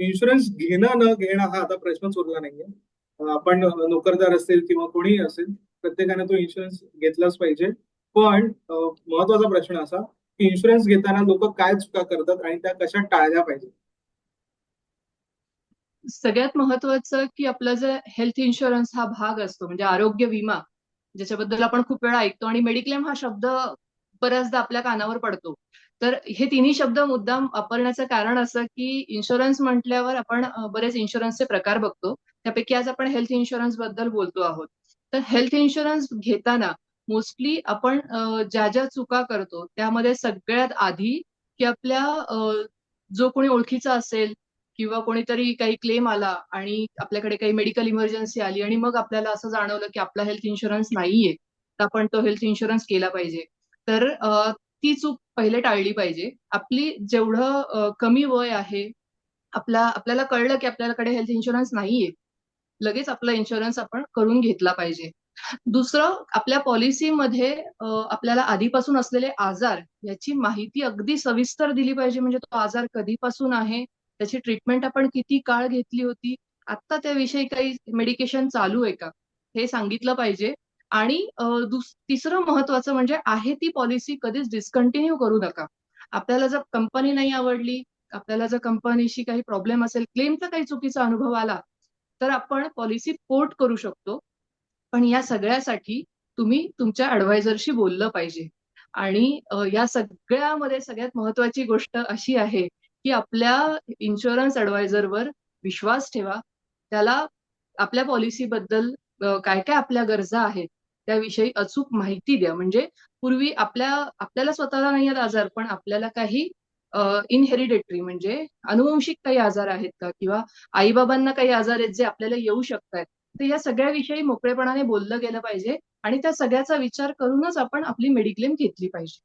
Insurance घेणं न घेणं हा आता प्रश्नच उरला नाहीये. आपण नोकरदार असेल किंवा कोणीही असेल प्रत्येकाने तो इन्शुरन्स घेतलाच पाहिजे. पण महत्त्वाचा प्रश्न असा की इन्शुरन्स घेताना लोक काय चुका करतात आणि त्या कशा टाळल्या पाहिजे? सगळ्यात महत्वाचं की आपला जे हेल्थ इन्शुरन्स हा भाग असतो म्हणजे आरोग्य विमा ज्याच्याबद्दल आपण खूप वेळा ऐकतो आणि मेडिक्लेम हा शब्द बऱ्याचदा आपल्या कानावर पडतो. तर हे तिन्ही शब्द मुद्दाम वापरण्याचं कारण असं की इन्शुरन्स म्हटल्यावर आपण बरेच इन्शुरन्सचे प्रकार बघतो. त्यापैकी आज आपण हेल्थ इन्शुरन्सबद्दल बोलतो आहोत. तर हेल्थ इन्शुरन्स घेताना मोस्टली आपण ज्या ज्या चुका करतो त्यामध्ये सगळ्यात आधी की आपल्या जो कोणी ओळखीचा असेल किंवा कोणीतरी काही क्लेम आला आणि आपल्याकडे काही मेडिकल इमर्जन्सी आली आणि मग आपल्याला असं जाणवलं की आपला हेल्थ इन्शुरन्स नाहीये तर आपण तो हेल्थ इन्शुरन्स केला पाहिजे. तर ती चूक पहिले टाळली पाहिजे. आपली जेवढं कमी वय आहे आपला आपल्याला कळलं की आपल्याकडे हेल्थ इन्शुरन्स नाहीये. लगेच आपला इन्शुरन्स आपण करून घेतला पाहिजे. दुसरं आपल्या पॉलिसीमध्ये आपल्याला आधीपासून असलेले आजार याची माहिती अगदी सविस्तर दिली पाहिजे. म्हणजे तो आजार कधीपासून आहे त्याची ट्रीटमेंट आपण किती काळ घेतली होती. आता त्याविषयी काही मेडिकेशन चालू आहे का? हे सांगितलं पाहिजे. आणि तिसरं महत्वाचं म्हणजे आहे ती पॉलिसी कधीच डिस्कंटिन्यू करू नका. आपल्याला जर कंपनी नाही आवडली आपल्याला जर कंपनीशी काही प्रॉब्लेम असेल क्लेमचा काही चुकीचा अनुभव आला तर आपण पॉलिसी पोर्ट करू शकतो. पण या सगळ्यासाठी तुम्ही तुमच्या ऍडवायझरशी बोललं पाहिजे. आणि या सगळ्यामध्ये सगळ्यात महत्वाची गोष्ट अशी आहे की आपल्या इन्शुरन्स ऍडवायझरवर विश्वास ठेवा. त्याला आपल्या पॉलिसीबद्दल काय काय आपल्या गरजा आहेत त्याविषयी अचूक माहिती द्या. म्हणजे पूर्वी आपल्या आपल्याला स्वतःला नाही आहेत आजार पण आपल्याला काही इनहेरिडेटरी म्हणजे अनुवंशिक काही आजार आहेत का? किंवा आईबाबांना काही आजार आहेत जे आपल्याला येऊ शकतात तर या सगळ्याविषयी मोकळेपणाने बोललं गेलं पाहिजे आणि त्या सगळ्याचा विचार करूनच आपण आपली मेडिक्लेम घेतली पाहिजे.